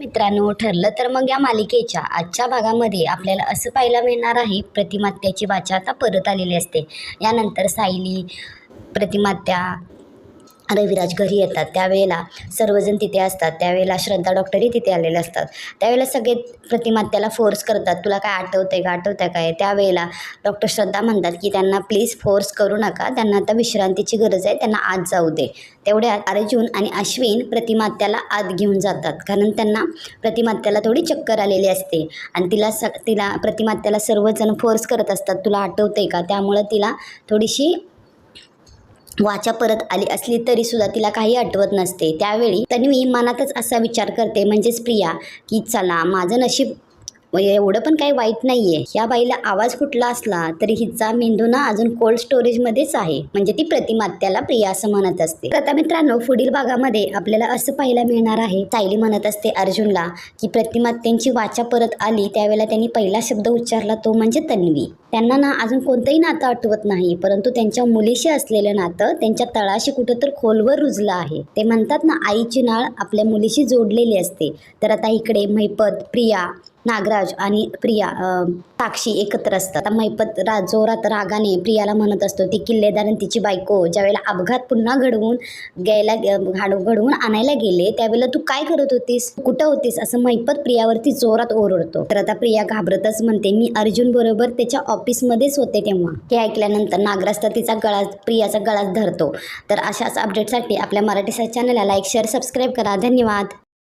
मित्रांनो ठरलं तर मग या मालिकेच्या आजच्या भागामध्ये आपल्याला असं पाहायला मिळणार आहे प्रतिमात्याची वाचा आता परत आलेली असते. यानंतर सायली प्रतिमात्या रविराज घरी येतात. त्यावेळेला सर्वजण तिथे असतात. त्यावेळेला श्रद्धा डॉक्टरही तिथे आलेले असतात. त्यावेळेला सगळे प्रतिमात्याला फोर्स करतात. तुला काय आठवतं आहे का आठवतं आहे काय? त्यावेळेला डॉक्टर श्रद्धा म्हणतात की त्यांना प्लीज फोर्स करू नका. त्यांना आता विश्रांतीची गरज आहे. त्यांना आत जाऊ दे. तेवढ्यात अर्जुन आणि अश्विन प्रतिमात्याला आत घेऊन जातात. कारण त्यांना प्रतिमात्याला थोडी चक्कर आलेली असते. आणि तिला स तिला प्रतिमात्याला सर्वजण फोर्स करत असतात. तुला आठवतंय का? त्यामुळं तिला थोडीशी वाचा परत आली असली तरी सुद्धा तिला काही आठवत नसते. त्यावेळी तन्वी मनातच असा विचार करते म्हणजेच प्रिया की चला माझं नशीब एवढं पण काही वाईट नाही आहे या बाईला आवाज कुठला असला तरी हिचा मेंदू ना अजून कोल्ड स्टोरेजमध्येच आहे. म्हणजे ती प्रतिमात्याला प्रिया असं म्हणत असते. आता मित्रांनो पुढील भागामध्ये आपल्याला असं पाहायला मिळणार आहे. सायली म्हणत असते अर्जुनला की प्रतिमात्यांची वाचा परत आली त्यावेळेला त्यांनी पहिला शब्द उच्चारला तो म्हणजे तन्वी. त्यांना ना अजून कोणतंही नातं आठवत नाही परंतु त्यांच्या मुलीशी असलेलं नातं त्यांच्या तळाशी कुठं तर खोलवर रुजलं आहे. ते म्हणतात ना आईची नाळ आपल्या मुलीशी जोडलेली असते. तर आता इकडे मैपत प्रिया नागराज आणि प्रिया साक्षी एकत्र असतात. आता मैपत रा जोरात रागाने प्रियाला म्हणत असतो ती किल्लेदार आणि तिची बायको ज्यावेळेला अपघात पुन्हा घडवून घ्यायला घाड घडवून आणायला गेले त्यावेळेला तू काय करत होतीस? तू कुठं होतीस? असं मैपत प्रियावरती जोरात ओरडतो. तर आता प्रिया घाबरतच म्हणते मी अर्जुन बरोबर त्याच्या ऑफिसमध्येच होते तेव्हा. हे ऐकल्यानंतर नागराज तर तिचा गळा प्रियाचा गळाच धरतो. तर अशाच अपडेटसाठी आपल्या मराठी चॅनलला लाईक शेअर सबस्क्राईब करा. धन्यवाद.